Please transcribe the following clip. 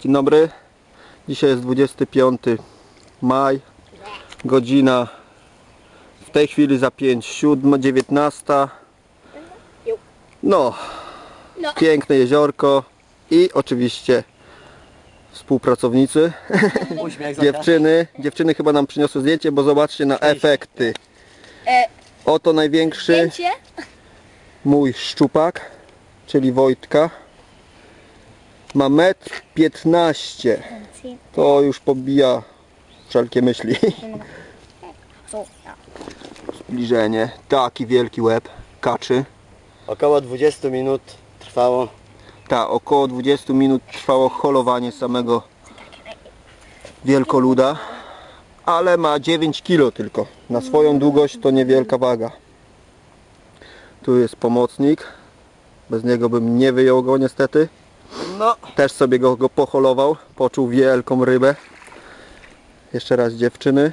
Dzień dobry. Dzisiaj jest 25 maj. Godzina w tej chwili za 5, 7, 19. No, piękne jeziorko i oczywiście współpracownicy, dziewczyny. Dziewczyny chyba nam przyniosły zdjęcie, bo zobaczcie na efekty. E, Oto największy mój szczupak, czyli Wojtka. Ma metr 15. To już pobija wszelkie myśli. Zbliżenie. Taki wielki łeb kaczy. Około 20 minut trwało. Ta, około 20 minut trwało holowanie samego wielkoluda. Ale ma 9 kg tylko. Na swoją długość to niewielka waga. Tu jest pomocnik. Bez niego bym nie wyjął go niestety. No, Też sobie go, go poholował. Poczuł wielką rybę. Jeszcze raz dziewczyny.